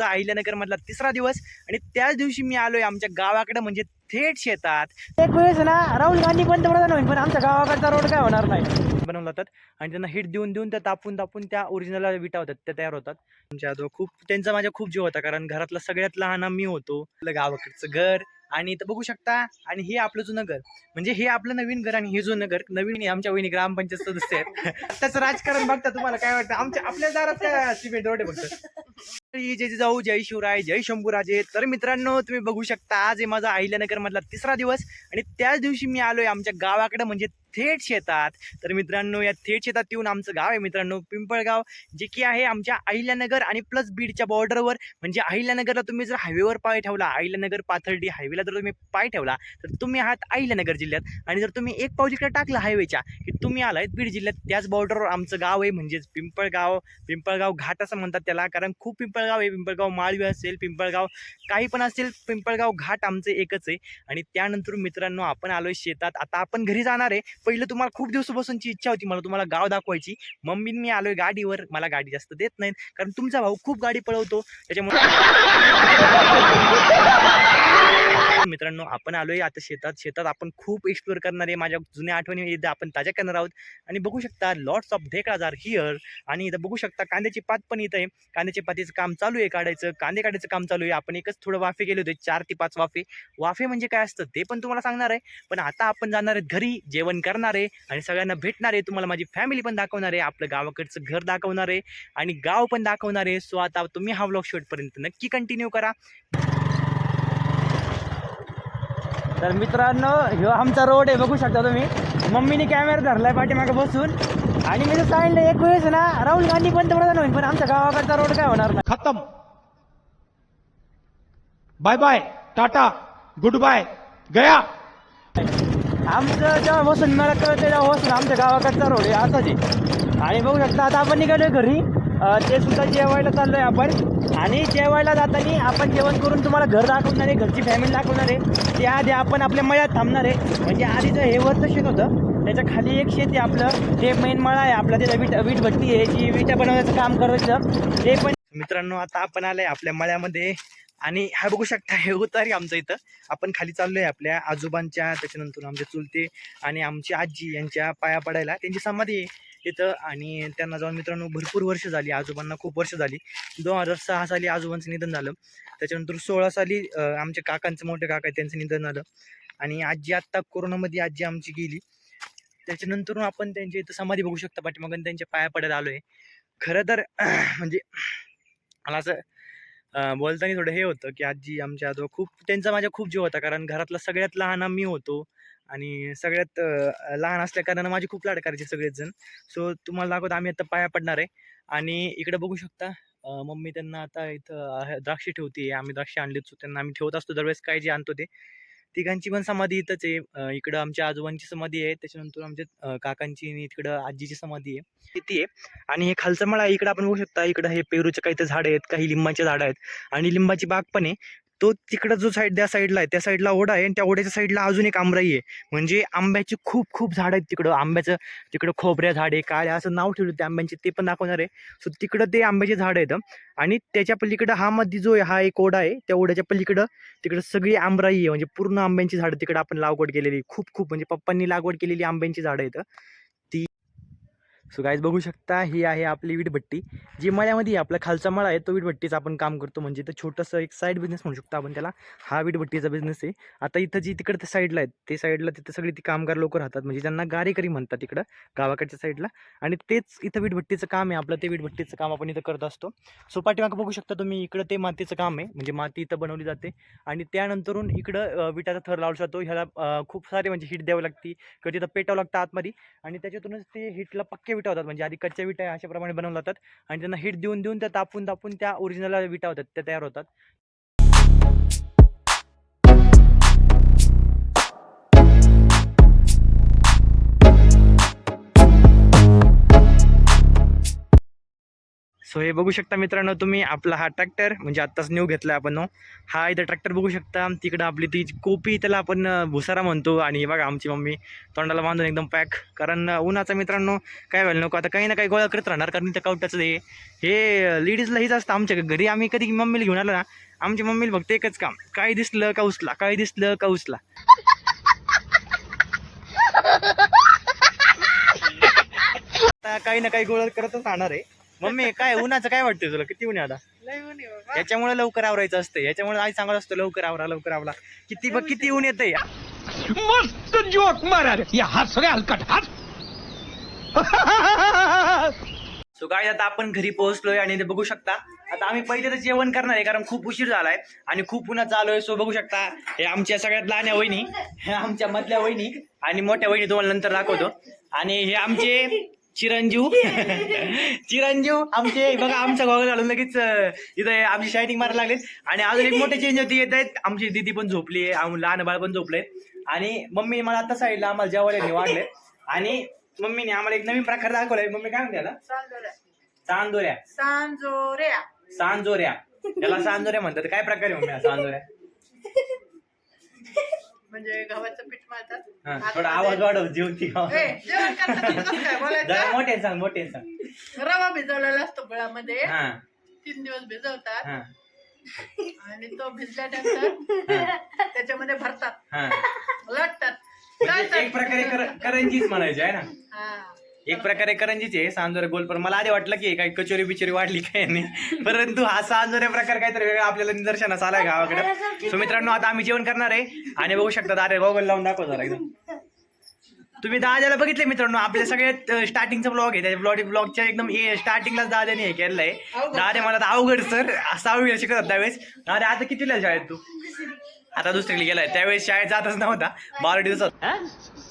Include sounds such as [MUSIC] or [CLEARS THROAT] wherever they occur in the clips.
अहिल्यानगर मधला तिसरा दिवस आणि त्याच दिवशी मी आलोय आमच्या गावाकडे म्हणजे थेट शेतात. एक वेळेस ना राहुल गांधी पंतप्रधान होईल पण आमच्या गावाकडचा रोड काय होणार नाही. बनवलं जातात आणि त्यांना हिट देऊन देऊन त्या तापून तापून त्या ओरिजिनल विटा होतात त्या तयार होतात. आमच्या आजोबा खूप त्यांचा माझ्या खूप जीव होता कारण घरातला सगळ्यात लहान मी होतो. गावाकडचं घर आणि इथं बघू शकता आणि हे आपलं जुनं घर. म्हणजे हे आपलं नवीन घर आणि हे जुनं घर. नवीन. आमच्या वहिनी ग्रामपंचायत सदस्य आहेत. [LAUGHS] त्याचं राजकारण बघता तुम्हाला काय वाटतं? आमच्या आपल्या दारात काय सिमेंट रोड फक्त जय जाऊ जय शिवराय जय शंभूराजे. तर मित्रांनो तुम्ही बघू शकता आज आहे माझा अहिल्यानगर मधला तिसरा दिवस आणि त्याच दिवशी मी आलोय आमच्या गावाकडे म्हणजे थेट शेतात. तर मित्रांनो या थेट शेतात येऊन आमचं गाव आहे मित्रांनो पिंपळगाव जे की आहे आमच्या अहिल्यानगर आणि प्लस बीडच्या बॉर्डरवर म्हणजे अहिल्यानगरला तुम्ही जर हायवेवर पाय ठेवला अहिल्यानगर पाथर्डी हायवेला जर तुम्ही पाय ठेवला तर तुम्ही आहात अहिल्यानगर जिल्ह्यात. आणि जर तुम्ही एक पाऊल इकडे टाकला हायवेच्या की तुम्ही आलाय बीड जिल्ह्यात त्याच बॉर्डरवर आमचं गाव आहे. म्हणजेच पिंपळगाव पिंपळगाव घाट असं म्हणतात त्याला कारण खूप पिंपळगाव आहे. पिंपळगाव माळवी असेल पिंपळगाव काही पण असेल पिंपळगाव घाट आमचं एकच आहे. आणि त्यानंतर मित्रांनो आपण आलोय शेतात. आता आपण घरी जाणार आहे पहिलं तुम्हाला खूप दिवसापासूनची इच्छा होती मला तुम्हाला गाव दाखवायची. मम्मी मी आलोय गाडीवर. मला गाडी जास्त देत नाहीत. कारण तुमचा भाऊ खूप गाडी पळवतो. त्याच्यामुळे मित्रांनो आपण आलोय आता शेतात. शेतात आपण खूप एक्सप्लोअर करणार आहे. माझ्या जुन्या आठवणी इथं आपण ताज्या करणार आहोत. आणि बघू शकता लॉट्स ऑफ ढेकळाज आर हिअर आणि इथं बघू शकता कांद्याची पात पण इथं आहे. कांद्याची पातीचं काम चालू आहे काढायचं. कांदे काढायचं काम चालू आहे. आपण एकच थोडं वाफे गेले होते चार ते पाच वाफे. वाफे म्हणजे काय असतं ते पण तुम्हाला सांगणार आहे. पण आता आपण जाणार आहेत घरी जेवण करणार आहे. आणि सगळ्यांना भेटणार आहे. तुम्हाला माझी फॅमिली पण दाखवणार आहे. आपलं गावाकडचं घर दाखवणार आहे. आणि गाव पण दाखवणार आहे. सो आता तुम्ही हा व्लॉग शेवटपर्यंत नक्की कंटिन्यू करा. तर मित्रांनो ह्यो आमचा रोड आहे बघू शकता तुम्ही. मम्मीने कॅमेरा धरलाय पाठीमागे बसून. आणि मी तर सांगितलं एक वेळेस ना राहुल गांधी पंतप्रधान होईल पण आमच्या गावाकडचा रोड काय होणार नाही. खत्म. Bye bye tata good bye गया. आमचं जेव्हा बसून मला कळतं तेव्हा बसून आमच्या गावाकडचा रोड आहे असाच आहे. आणि बघू शकता आता आपण निघालोय घरी. ते सुद्धा जेवायला चाललोय आपण. आणि जेवायला जाताना आपण जेवण करून तुम्हाला घर दाखवणार आहे घरची फॅमिली दाखवणार आहे. त्याआधी आपण आपल्या मळ्यात थांबणार आहे. म्हणजे आधीचं हे वरचं शेत होतं त्याच्याखाली एक शेत आहे आपलं. ते मेन मळा आहे आपला त्याला वीट वीट भट्टी आहे जी विटा बनवण्याचं काम करायचं. ते पण मित्रांनो आता आपण आलोय आपल्या मळ्यामध्ये. आणि हा बघू शकता हे उतारी आमचं इथं. आपण खाली चाललोय आपल्या आजोबांच्या त्याच्यानंतर आमचे चुलते आणि आमची आजी यांच्या पाया पडायला. त्यांची समाधी आहे. इथं आणि त्यांना जाऊन मित्रांनो भरपूर वर्ष झाली आजोबांना खूप वर्ष झाली. दोन हजार सहा साली आजोबांचं निधन झालं. त्याच्यानंतर सोळा साली आमच्या काकांचं मोठे काका आहेत त्यांचं निधन झालं. आणि आजी आत्ता कोरोनामध्ये आजी आमची गेली. त्याच्यानंतर आपण त्यांच्या इथं समाधी बघू शकता पाठीमागून त्यांच्या पाया पडायला आहे खरं तर [CLEARS THROAT] म्हणजे मला असं बोलताना थोडं हे होतं की आजी आमच्या आजोबा खूप त्यांचा माझ्या खूप जीव होता. कारण घरातला सगळ्यात लहान मी होतो. आणि सगळ्यात लहान असल्या कारणानं माझी खूप लाड करायचे सगळेच जण सो तुम्हाला दाखवतो आम्ही आता पाया पडणार आहे. आणि इकडे बघू शकता मम्मी त्यांना आता इथं द्राक्षे ठेवते. आम्ही द्राक्षे आणले सो त्यांना आम्ही ठेवत असतो. दरवेळेस काय जे आणतो ते. तिघांची पण समाधी इथंच आहे. इकडं आमच्या आजोबांची समाधी आहे. त्याच्यानंतर आमच्या काकांची आणि तिकडं आजीची समाधी आहे. किती आहे. आणि हे खालचं मळा इकडं आपण बघू शकता इकडं हे पेरूचे काही तर झाडं आहेत. काही लिंबाचे झाडं आहेत. आणि लिंबाची बाग पण आहे. तो तिकडं जो साईड त्या साईडला आहे त्या साईडला ओढा आहे आणि त्या ओढ्याच्या साईडला अजून एक आंबराई आहे. म्हणजे आंब्याची खूप खूप झाडं आहेत तिकडं. आंब्याचं तिकडं खोबऱ्या झाडे काळ्या असं नाव ठेवलं त्या आंब्यांचे ते पण दाखवणार आहे. सो तिकडं ते आंब्याचे झाडं आहेत. आणि त्याच्या पलीकडं हा मध्ये जो आहे हा एक ओढा आहे त्या ओढ्याच्या पलीकडं तिकडं सगळी आंबराई आहे. म्हणजे पूर्ण आंब्यांची झाडं तिकडं आपण लागवड केलेली खूप खूप. म्हणजे पप्पांनी लागवड केलेली आंब्यांची झाडं आहेत. सो गाईज बघू शकता ही आहे आपली वीटभट्टी जी मळ्यामध्ये आपला खालचा मळा आहे तो वीटभट्टीचा आपण काम करतो. म्हणजे तर छोटंसं एक साईड बिझनेस म्हणू शकतो आपण त्याला. हा वीटभट्टीचा बिझनेस आहे. आता इथं जी तिकडं साईडला आहेत ते साईडला तिथं सगळी ती कामगार लोक राहतात. म्हणजे त्यांना गारेकरी म्हणतात तिकडं गावाकडच्या साईडला आणि तेच इथं वीटभट्टीचं काम आहे. आपलं ते वीटभट्टीचं काम आपण इथं करत असतो. सो पाठीमागं बघू शकता तुम्ही इकडं ते मातीचं काम आहे. म्हणजे माती इथं बनवली जाते. आणि त्यानंतरून इकडं विटाचा थर लावला जातो. ह्याला खूप सारे म्हणजे हिट द्यावं लागते. किंवा तिथं पेटावं लागतं आतमध्ये. आणि त्याच्यातूनच ते हिटला पक्के विटा होतात म्हणजे आधी कच्च्या विटा अशाप्रमाणे बनवल्या जातात आणि त्यांना हिट देऊन देऊन त्या तापून तापून त्या ओरिजिनल विटा होतात त्या तयार होतात. सो हे बघू शकता मित्रांनो तुम्ही आपला हा ट्रॅक्टर म्हणजे आत्ताच न्यू घेतला आपण हो. हा. इथं ट्रॅक्टर बघू शकता. तिकडं आपली ती कोपी त्याला आपण भुसारा म्हणतो. आणि बघा आमची मम्मी तोंडाला बांधून एकदम पॅक कारण उन्हाचा मित्रांनो काय व्हायला नको. आता काही ना काही गोळा करत राहणार. कारण इथं कवटाचं हे हे लेडीजला हेच असतं आमच्या घरी. आम्ही कधी मम्मीला घेऊन आलो ना आमच्या मम्मीला फक्त एकच काम. काय दिसलं का उचला काय दिसलं का उचला आता काही ना काही गोळा करतच राहणार आहे. मम्मी काय उन्हाचं काय वाटतं तुला? किती ऊन आहे आता याच्यामुळे लवकर आवरायचं असतं. याच्यामुळे आई सांगत असतो लवकर आवरा लवकर आवरा. किती बघ किती ऊन येतंय. मस्त जोक मारा या हस रे हलकट हस सो काय आता आपण घरी पोहोचलोय आणि ते बघू शकता. आता आम्ही पहिले तर जेवण करणार आहे कारण खूप उशीर झालाय आणि खूप उन्हात चालू सो बघू शकता हे आमच्या सगळ्यात लहान्या वहिनी हे आमच्या मधल्या वहिनी आणि मोठ्या वहिनी तुम्हाला नंतर दाखवतो. आणि हे आमचे चिरंजीव? [LAUGHS] चिरंजीव आमचे बघा आमचा गॉगल घालून लगेच इथं आमची शायटिंग मारायला लागलेत. आणि अजून एक मोठे चेंज होती येत आहेत. आमची दिदी पण झोपली आहे आम- लहान बाळ पण झोपले आणि मम्मी मला आता साईडला आम्हाला जेवायला वाढले आणि मम्मीने आम्हाला एक नवीन प्रकार दाखवलाय. मम्मी काय म्हणते चांदोऱ्या सांजोऱ्या. सांजोऱ्या. त्याला सांजोऱ्या म्हणतात. काय प्रकार आहे मम्मी हा सांजोऱ्या? [LAUGHS] म्हणजे गव्हाचं पीठ मारतात थोडा आवाज वाढव जेवण काय बोलायचं? मोठे सांग मोठे सांग. रवा भिजवलेला असतो गुळामध्ये तीन दिवस भिजवतात. आणि तो भिजल्यानंतर त्याच्यामध्ये भरतात. हा. लटतात. म्हणजे एक प्रकारे कर- करंजीच म्हणायची आहे ना? हा. एक प्रकारे करंजीच आहे सांजोऱ्या गोल पण मला आधी वाटलं की काही कचोरी बिचोरी वाढली काय नाही. परंतु हा सांजोऱ्या प्रकार काहीतरी वेगळा आपल्याला निदर्शनास आलाय गावाकडे. सो मित्रांनो आता आम्ही जेवण करणार आहे आणि बघू शकता दारे गोगल लावून दाखव जरा एकदम तुम्ही दादाला बघितले मित्रांनो आपल्या सगळ्यात स्टार्टिंगचा ब्लॉग आहे. त्या ब्लॉग ब्लॉगच्या एकदम स्टार्टिंगलाच दादाने हे केलंय. दादे मला तर अवघड सर सहावी शिकत होता त्यावेळेस. दादे आता कितीला शाळेत तू? आता दुसरीला गेलाय. त्यावेळेस शाळेत जातच नव्हता. बारा दिवसात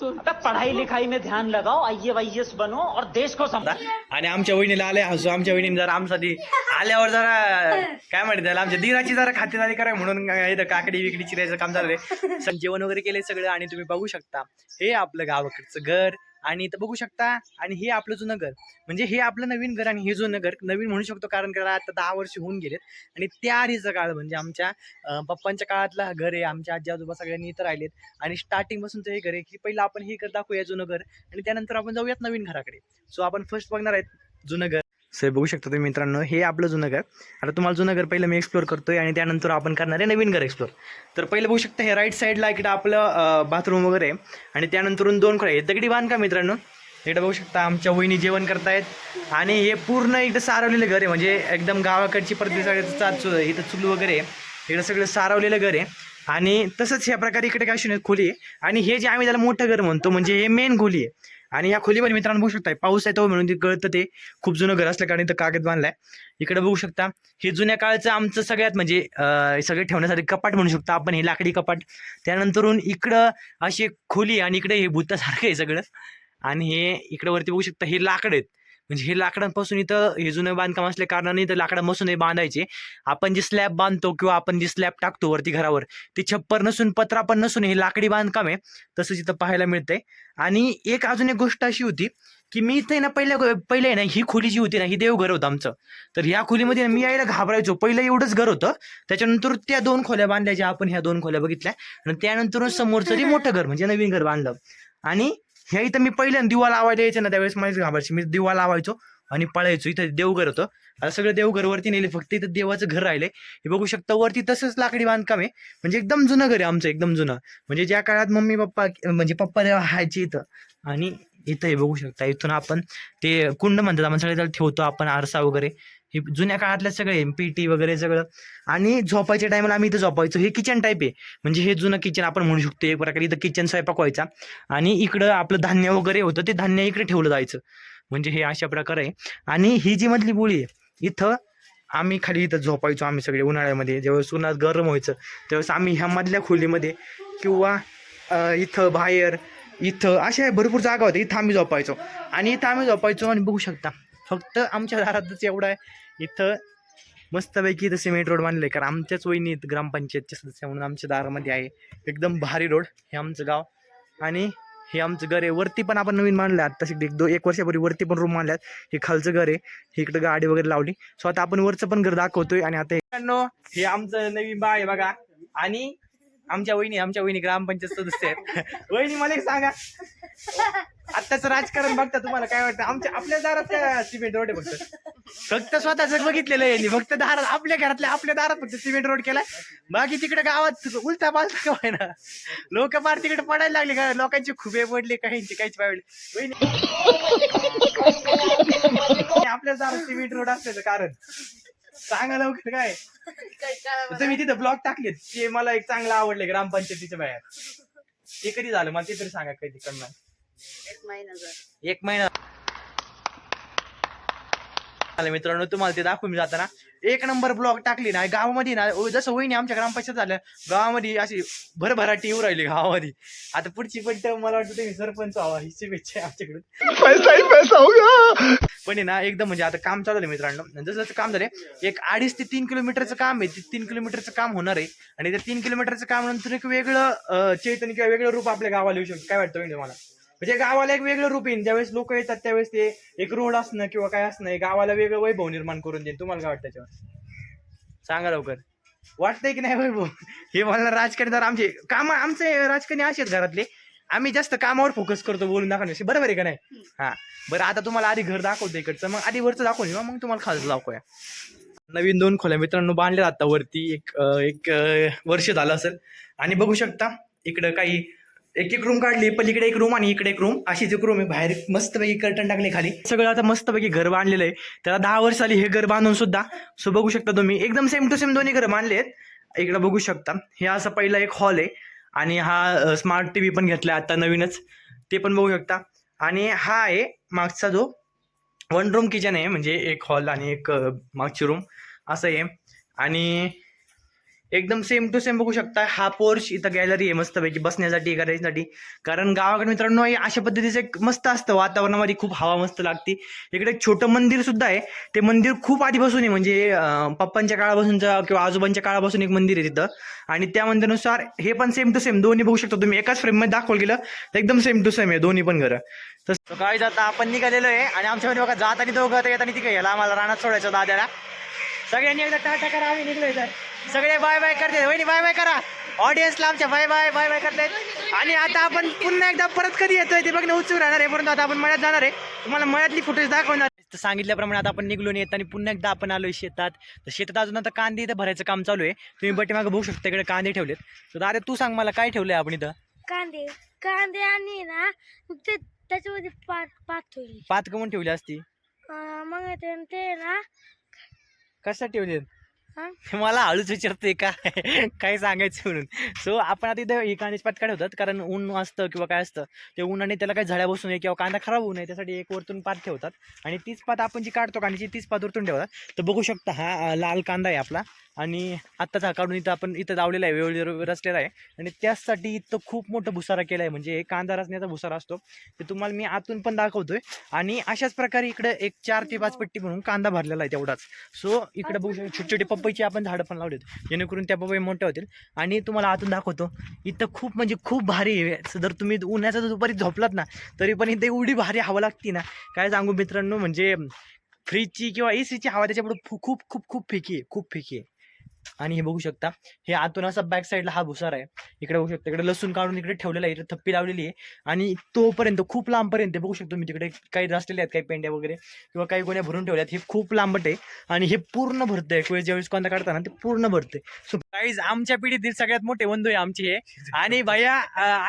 अबे पढ़ाई लिखाई में ध्यान लगाओ आई वाईएस बनो और देश को समझ। आणि आमच्या वहिनीला आले हसू आमच्या वहिनीने जरा आमसाठी आल्यावर जरा काय म्हणते त्याला आमच्या दिराची जरा खातेदारी करा म्हणून इथं काकडी विकडी चिरायचं काम झालं जेवण वगैरे केले सगळं आणि तुम्ही बघू शकता. हे आपलं गावाकडचं घर. आणि इथं बघू शकता आणि हे आपलं जुनं घर. म्हणजे हे आपलं नवीन घर आणि हे जुनं घर नवीन म्हणू शकतो कारण त्याला आता दहा वर्ष होऊन गेलेत. आणि त्या आधीचा काळ म्हणजे आमच्या पप्पांच्या काळातला घर आहे आमच्या आजी आजोबा सगळ्यांनी इथं राहिलेत. आणि स्टार्टिंगपासून हे घर आहे की पहिलं आपण हे घर दाखवूया जुनं घर आणि त्यानंतर आपण जाऊयात नवीन घराकडे. सो आपण फर्स्ट बघणार आहेत जुनं घर. सर बघू शकता तुम्ही मित्रांनो हे आपलं जुनं घर. आता तुम्हाला जुनं घर पहिलं मी एक्सप्लोर करतोय आणि त्यानंतर आपण करणार आहे नवीन घर एक्सप्लोर तर पहिलं बघू शकता हे राईट साईडला इकडं आपलं बाथरूम वगैरे आहे. आणि त्यानंतरून दोन खोल्या आहेत. दगडी बांधकाम मित्रांनो. इकडं बघू शकता आमच्या वहिनी जेवण करतायत. आणि हे पूर्ण इकडं सारवलेलं घर आहे. म्हणजे एकदम गावाकडची प्रतिसाद चाच इथं चुल वगैरे आहे. इकडं सगळं सारवलेलं घर आहे. आणि तसंच ह्या प्रकारे इकडे काय शून्य खोली आहे. आणि हे जे आम्ही त्याला मोठं घर म्हणतो म्हणजे हे मेन खोली आहे. आणि या खोलीमध्ये मित्रांनो बघू शकता पाऊस येतो म्हणून ते कळतं ते. खूप जुनं घर असल्या कारण इथं कागद बांधलाय. इकडे बघू शकता हे जुन्या काळचं आमचं सगळ्यात म्हणजे सगळे ठेवण्यासाठी कपाट म्हणू शकतो आपण हे लाकडी कपाट. त्यानंतरून इकडं अशी खोली आणि इकडे हे भूतासारखं आहे सगळं. आणि हे इकडे वरती बघू शकता हे लाकड आहेत. म्हणजे हे लाकडांपासून इथं हे जुनं बांधकाम असल्या कारणाने इथं लाकडापासून हे बांधायचे. आपण जे स्लॅब बांधतो किंवा आपण जी स्लॅब टाकतो वरती घरावर ती छप्पर नसून पत्रा पण नसून हे लाकडी बांधकाम आहे. तसंच इथं पाहायला मिळतंय. आणि एक अजून एक गोष्ट अशी होती की मी इथे ना पहिल्या पहिले ना ही खोली जी होती ना ही देवघर होतं आमचं. तर ह्या खोलीमध्ये ना मी यायला घाबरायचो. पहिलं एवढंच घर होतं. त्याच्यानंतर त्या दोन खोल्या बांधल्या ज्या आपण ह्या दोन खोल्या बघितल्या. आणि त्यानंतर समोरचं मोठं घर म्हणजे नवीन घर बांधलं. आणि ह्या इथं मी पहिल्यांदा दिवा लावायला यायचं ना त्यावेळेस मला घाबरायची मी दिवा लावायचो आणि पळायचो. इथं देवघर होतं. आता सगळं देवघर वरती नेले फक्त इथं देवाचं घर राहिलंय. हे बघू शकता वरती तसंच लाकडी बांधकाम आहे. म्हणजे एकदम जुनं घर आहे आमचं एकदम जुनं. म्हणजे ज्या काळात मम्मी पप्पा म्हणजे पप्पा जेव्हा राहायचे इथं. आणि इथं हे बघू शकता. इथून आपण ते कुंड म्हणतात आपण सगळे त्याला ठेवतो आपण आरसा वगैरे. हे जुन्या काळातल्या सगळे पेटी वगैरे सगळं. आणि झोपायच्या टायमाला आम्ही इथं झोपायचो. हे किचन टाईप आहे. म्हणजे हे जुनं किचन आपण म्हणू शकतो. एक प्रकारे इथं किचन स्वयंपाक व्हायचा. आणि इकडं आपलं धान्य वगैरे होतं ते धान्य इकडे ठेवलं जायचं. म्हणजे हे अशा प्रकारे. आहे आणि ही जी मधली बोळी आहे इथं आम्ही खाली इथं झोपायचो आम्ही सगळे उन्हाळ्यामध्ये. ज्यावेळेस उन्हात गरम व्हायचं त्यावेळेस आम्ही ह्या मधल्या खोलीमध्ये किंवा इथं बाहेर इथं अशा भरपूर जागा होत्या इथं आम्ही झोपायचो. आणि इथं आम्ही झोपायचो आणि बघू शकता फक्त आमच्या दारातच एवढं आहे. इथं मस्तपैकी इथं सिमेंट रोड बांधले कारण आमच्याच वहिनी ग्रामपंचायतचे सदस्य म्हणून आमच्या दारामध्ये आहे. एकदम भारी रोड हे आमचं गाव. आणि हे आमचं घर आहे. वरती पण आपण नवीन बांधलं आहे एक दो एक वर्षापूर्वी वरती पण रूम बांधल्यात. हे खालचं घर आहे. हे इकडं गाडी वगैरे लावली. सो आता आपण वरचं पण घर दाखवतोय. आणि आता हे आमचं नवीन बा आहे बघा. आणि आमच्या वहिनी आमच्या वहिनी ग्रामपंचायत सदस्य आहेत. [LAUGHS] वहिनी मला एक सांगा. आत्ताच राजकारण बघता तुम्हाला काय वाटतं? आमच्या आपल्या दारात काय सिमेंट रोड आहे फक्त? फक्त स्वतःच बघितलेलं यांनी. फक्त दारात आपल्या घरातल्या आपल्या दारात फक्त सिमेंट रोड केलाय. बाकी तिकडे गावात उलटा पालटा काय ना लोक पार तिकडे पडायला लागले का? लोकांची खुबे पडले काहींची काहीच पाडले आपल्या दारात सिमेंट रोड असल्याचं कारण. सांगा लवकर काय? तुम्ही तिथं ब्लॉग टाकलेत ते मला एक चांगलं आवडले ग्रामपंचायतीच्या बाहेर. ते कधी झालं मला ते तरी सांगा कधी करणार. एक महिना मित्रांनो तुम्हाला ते दाखवून जाताना. एक नंबर ब्लॉग टाकली ना गावामध्ये ना जसं वहिनी आमच्या ग्रामपंचायत झालं गावामध्ये अशी भरभराटी येऊ राहिली गावामध्ये. आता पुढची पण मला वाटतं तुम्ही सरपंच व्हावा ही शुभेच्छा आमच्याकडून. पण आहे ना एकदम म्हणजे आता काम चालू आहे मित्रांनो. जसं जसं काम झालंय एक अडीच ते तीन किलोमीटरचं काम आहे ते तीन किलोमीटरचं काम होणार आहे. आणि त्या तीन किलोमीटरचं काम नंतर एक वेगळं चैतन्य किंवा वेगळं रूप आपल्या गावाला येऊ शकतं. काय वाटतं मला म्हणजे गावाला एक वेगळं रूप येईल ज्यावेळेस लोक येतात त्यावेळेस ते एक रोड असणं किंवा काय असणं हे गावाला वेगळं वैभव निर्माण करून देईल तुम्हाला काय वाटतं त्याच्यावर सांगा लवकर. वाटतंय की नाही वैभव? हे मला राजकारणी तर आमचे काम आमचे राजकारणी असे आहेत घरातले. आम्ही जास्त कामावर फोकस करतो बोलून दाखवण्याशी बरोबर आहे का नाही? हा. बरं आता तुम्हाला आधी घर दाखवतो इकडचं. मग आधी वरचं दाखवून येऊ, मग तुम्हाला खालचं दाखवूया. नवीन दोन खोल्या मित्रांनो बांधल्या आता वरती एक एक वर्ष झालं असेल. आणि बघू शकता इकडं काही एक एक रूम काढली पलीकडे एक रूम आणि इकडे एक रूम अशीच एक रूम आहे बाहेर मस्तपैकी कर्टन टाकले खाली. सगळं आता मस्तपैकी घर बांधलेलं आहे. त्याला दहा वर्ष आली हे घर बांधून सुद्धा. सो बघू शकता तुम्ही एकदम सेम टू सेम दोन्ही घर बांधले आहेत. इकडे बघू शकता. हे असं पहिला एक हॉल आहे. आणि हा स्मार्ट टी व्ही पण घेतला आता नवीनच. ते पण बघू शकता. आणि हा आहे मागचा जो वन रूम किचन आहे म्हणजे एक हॉल आणि एक मागची रूम असं आहे. आणि एकदम सेम टू सेम बघू शकता. हा पोर्च इथं गॅलरी आहे मस्तपैकी बसण्यासाठी करायसाठी. कारण गावाकडे मित्रांनो हे अशा पद्धतीचं एक मस्त असतं. वातावरणामध्ये खूप हवा मस्त लागते. इकडे एक छोटं मंदिर सुद्धा आहे. ते मंदिर खूप आधीपासून आहे. म्हणजे पप्पांच्या काळापासूनचं किंवा आजोबांच्या काळापासून एक मंदिर आहे तिथं. आणि त्या मंदिरानुसार हे पण सेम टू सेम दोन्ही बघू शकता तुम्ही. एकाच फ्रेममध्ये दाखवलं गेलं तर एकदम सेम टू सेम आहे. दोन्ही पण घरं. तर काय जाता आपण निघालेलो आहे. आणि आमच्यामध्ये बघा जात आणि दोघं येत येताना तिकडे याला आम्हाला रानात सोडायचं दाद्याला. सगळ्यांनी एकदा टाटा करा. आम्ही निघलोय तर. सगळे बाय बाय करते. वहिनी बाय बाय करा. ऑडियन्सला आमच्या बाय बाय बाय बाय करतायत. आणि आता आपण पुन्हा एकदा परत कधी येतोय ते बघणं उत्सुक राहणार आहे परंतु आता आपण मळ्यात जाणार आहे. तुम्हाला मळ्यातली फुटेज दाखवणार तर सांगितल्याप्रमाणे आता आपण निघलो येत आणि पुन्हा एकदा आपण आलोय शेतात. तर शेतात अजून आता कांदे इथं भरायचं काम चालू आहे. तुम्ही बटे मागे बघू शकता इकडे कांदे ठेवलेत. तर अरे तू सांग मला काय ठेवलंय आपण इथं? कांदे. कांदे आणि ना ते त्याच्यामध्ये पात पात ठेवली. पात कमून ठेवली असती. मग ते ना कशासाठी ठेवली? मला हळूच विचारते काय? काय सांगायचं म्हणून? सो आपण आता इथं ही कांद्याची पात कारण ऊन असतं किंवा काय असतं ते उन्हाने त्याला काही झळ्या बसू नये किंवा कांदा खराब होऊ नये त्यासाठी एक वरतून पात ठेवतात. आणि तीच पात आपण जी काढतो कांद्याची तीच पात वरतून ठेवतात. तर बघू शकता हा लाल कांदा आहे आपला. आणि आत्ताच हा काढून इथं आपण इथं लावलेला आहे वेळ रचलेला आहे. आणि त्यासाठी इथं खूप मोठा भुसारा केला आहे. म्हणजे हे कांदा रचण्याचा भुसारा असतो. ते तुम्हाला मी आतून पण दाखवतोय. आणि अशाच प्रकारे इकडे एक चार ते पाच पट्टी म्हणून कांदा भरलेला आहे तेवढाच. सो इकडे बघू शकतो छोटे छोटे पपईची आपण झाडं पण लावलेत. जेणेकरून त्या पपई मोठ्या होतील. आणि तुम्हाला आतून दाखवतो इथं खूप म्हणजे खूप भारी आहे. जर तुम्ही उन्हाचा दुपारी झोपलात ना तरी पण इथे एवढी भारी हवा लागते ना. काय सांगू मित्रांनो म्हणजे फ्रीजची किंवा ए सीची हवा त्याच्यापुढे खूप खूप खूप खूप फेकी आहे. खूप फेकी आहे. आणि हे बघू शकता हे आतून असा बॅक साईडला हा भुसार आहे. इकडे बघू शकता इकडे लसूण काढून इकडे ठेवलेला आहे इकडे थप्पी लावलेली आहे. आणि तोपर्यंत खूप लांबपर्यंत बघू शकतो मी तिकडे काही रचलेले आहेत काही पेंड्या वगैरे किंवा काही गोण्या भरून ठेवल्यात हे खूप लांबट आहे. आणि हे पूर्ण भरतंय किंवा ज्यावेळेस कोणता काढताना ते पूर्ण भरते सो काहीच आमच्या पिढीतील सगळ्यात मोठे बंधू आहे आमचे हे. आणि भैया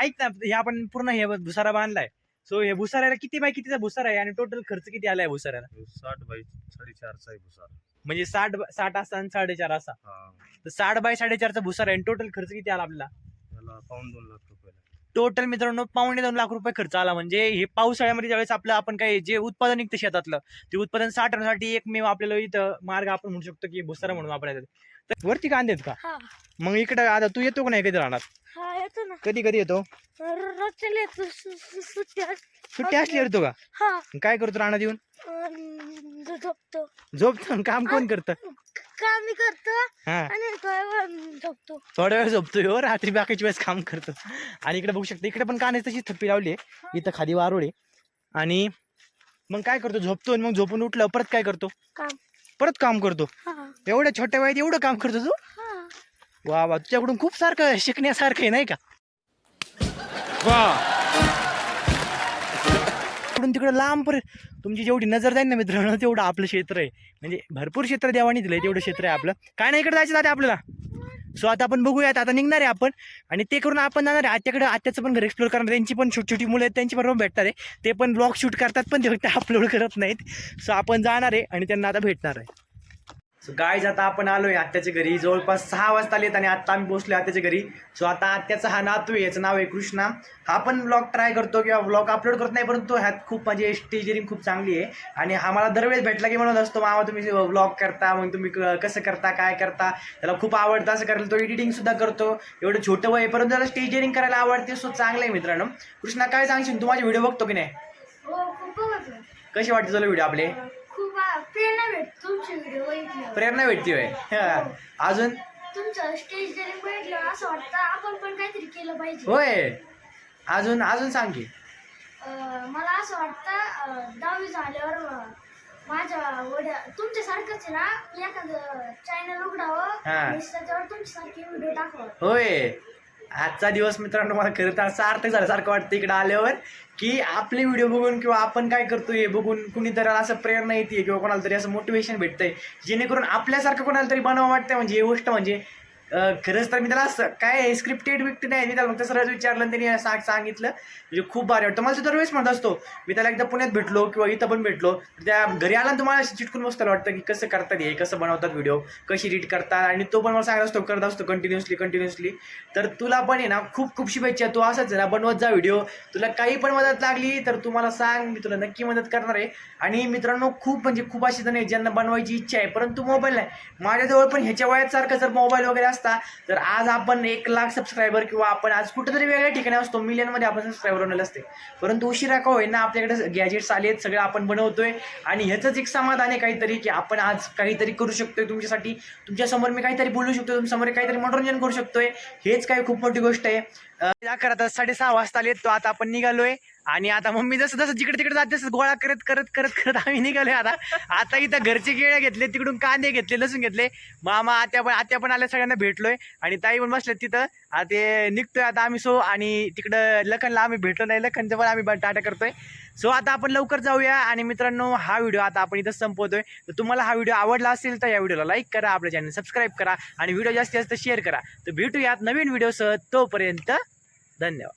ऐक ना हे आपण पूर्ण हे भुसारा बांधलाय. सो हे भुसाऱ्याला किती बाय कितीचा भुसारा आहे? आणि टोटल खर्च किती आलाय भुसाऱ्याला? साठ बाय साडेचारचा आहे भुसारा. म्हणजे साठ साठ असा आणि साडेचार असा. हा. तर साठ बाय साडेचारचा भुसारा आहे आणि टोटल खर्च किती आला आपल्याला त्याला पाऊन दोन लाख रुपये टोटल मित्रांनो पावणे दोन लाख रुपये खर्च आला. म्हणजे हे पावसाळ्यामध्ये ज्यावेळेस आपलं आपण काही जे उत्पादन निघतं शेतातलं ते उत्पादन साठवण्यासाठी एकमेव आपल्याला इथं मार्ग आपण म्हणू शकतो की भुसारा म्हणून वापरायचा. तर वरती कांदे आहेत का? हा. मग इकडे आता तू येतो का नाही कधी राहणार? हा येतो ना. कधी कधी येतो? सुट्टी असली येतो. का? हा. काय करतो राहणार येऊन? झोपतो. झोपतो काम कोण करतं? काम मी करतो हा. आणि थोड्या वेळ झोपतो. थोडा वेळ झोपतोय हो रात्री बाकीच्या वेळेस काम करतो. आणि इकडे बघू शकता इकडे पण कानाची तशी थप्पी लावली आहे. इथं खाली वारोळे आणि मग काय करतो झोपतो आणि मग झोपून उठलं परत काय करतो? काम. परत काम करतो. हा. एवढ्या छोट्या वयात एवढं काम करतो तू? हा. वा वा तुझ्याकडून खूप सारखं शिकण्यासारखं आहे नाही का? इकडून तिकडं लांब पर्यंत तुमची जेवढी नजर जाईल ना मित्रांनो तेवढं आपलं क्षेत्र आहे. म्हणजे भरपूर क्षेत्र देवा दिलं आहे तेवढं क्षेत्र आहे आपलं. काय नाही इकडे जायचं जाते आपल्याला. सो आता आपण बघूयात आता निघणार आहे आपण. आणि ते करून आपण जाणार आहे. आत्याकडे आत्याचं पण घर एक्सप्लोर करणार त्यांची पण छोटी छोटी मुलं आहेत त्यांची बरोबर भेटणार आहे. ते पण ब्लॉग शूट करतात पण ते फक्त अपलोड करत नाहीत. सो आपण जाणार आहे आणि त्यांना आता भेटणार आहे. सो गायज आता आपण आलोय आत्याच्या घरी. जवळपास सहा वाजता आलेत आणि आता आम्ही पोहोचलो आत्याच्या घरी. सो आता आत्याचा हा नातू आहे याचं नाव आहे कृष्णा. हा पण ब्लॉग ट्राय करतो किंवा ब्लॉग अपलोड करत नाही परंतु ह्यात खूप म्हणजे स्टेजरिंग खूप चांगली आहे. आणि हा मला दरवेळेस भेटला की म्हणत असतो मामा तुम्ही ब्लॉग करता मग तुम्ही कसं करता काय करता? त्याला खूप आवडतं असं करायला. तो एडिटिंग सुद्धा करतो. एवढं छोटं वय परंतु त्याला स्टेजरिंग करायला आवडते सो चांगलं आहे मित्रांनो. कृष्णा काय सांगशील? तू माझे व्हिडिओ बघतो की नाही? हो कसे वाटते तुला व्हिडिओ आपले? खूप प्रेरणा भेटते तुमचे व्हिडिओ बघितल्यावर प्रेरणा भेटते होय. अजून? तुमचं स्टेज जरी बघितलं असं वाटतं आपण पण काहीतरी केलं पाहिजे. होय. अजून अजून सांग की. अं, मला असं वाटतं अं, दहावी झाल्यावर अं, माझ्या वड्या तुमच्यासारखंच आहे ना एखादं चॅनल उघडावं हा. आणि त्याच्यावर तुमच्यासारखे व्हिडिओ टाकावं. होय. आजचा दिवस मित्रांनो मला खरं तर सार्थक झाल्यासारखं वाटतं इकडे आल्यावर की आपले व्हिडिओ बघून किंवा आपण काय करतोय हे बघून कुणीतरी असं प्रेरणा येते किंवा कोणाला तरी असं मोटिवेशन भेटतंय जेणेकरून आपल्यासारखं कोणाला तरी बनवा वाटतंय. म्हणजे ही गोष्ट म्हणजे खरंच तर मी त्याला असं काय स्क्रिप्टेड बिक्टेड नाही मी त्याला फक्त सरळ विचारलं आणि त्यांनी सांग सांगितलं. म्हणजे खूप भारी वाटतं. मला तो दरवेळेस म्हणत असतो मी त्याला एकदा पुण्यात भेटलो किंवा इथं पण भेटलो त्या घरी आला तुम्हाला चिटकून बसताना वाटतं की कसं करतात हे कसं बनवतात व्हिडिओ कशी रीड करतात आणि तो पण मला सांगत असतो करत असतो कंटिन्युअसली कंटिन्युअसली तर तुला पण आहे ना खूप खूप शुभेच्छा. तू असंच ना बनवत जा व्हिडिओ तुला काही पण मदत लागली तर तू मला सांग मी तुला नक्की मदत करणार आहे. आणि मित्रांनो खूप म्हणजे खूप अशी जण आहे ज्यांना बनवायची इच्छा आहे परंतु मोबाईल नाही. माझ्याजवळ पण ह्याच्या वयात जर मोबाईल वगैरे असता तर आज आपण एक लाख सबस्क्रायबर किंवा आपण आज कुठेतरी वेगळ्या ठिकाणी असतो मिलियनमध्ये आपण सबस्क्रायबर होणार असते. परंतु उशिरा का होईना आपल्याकडे गॅजेट्स आले आहेत सगळं आपण बनवतोय. आणि ह्याचंच एक समाधान आहे काहीतरी की आपण आज काहीतरी करू शकतोय तुमच्यासाठी. तुमच्यासमोर मी काहीतरी बोलू शकतो तुमच्यासमोर काहीतरी मनोरंजन करू शकतोय. हेच काही खूप मोठी गोष्ट आहे. अकरा तास साडेसहा वाजता आले तो आता आपण निघालोय. आणि आता मम्मी जसं जसं जिकडे तिकडे जात तसं गोळा करत करत करत करत आम्ही निघालोय आता. आता इथं घरचे केळ्या घेतले तिकडून कांदे घेतले लसूण घेतले. मामा आत्या पण आत्या पण आल्या सगळ्यांना भेटलोय. आणि ताई पण बसले तिथं. आता ते निघतोय आता आम्ही सो आणि तिकडं लखनला आम्ही भेटलो नाही. लखनचं पण आम्ही ब- टाटा करतोय. सो आता आपण लवकर जाऊया. आणि मित्रांनो हा व्हिडिओ आता आपण इथं संपवतोय. तर तुम्हाला हा व्हिडिओ आवडला असेल तर या व्हिडिओला लाईक करा आपल्या चॅनल सबस्क्राईब करा आणि व्हिडिओ जास्तीत जास्त शेअर करा. तर भेटूयात नवीन व्हिडिओसह. तोपर्यंत धन्यवाद.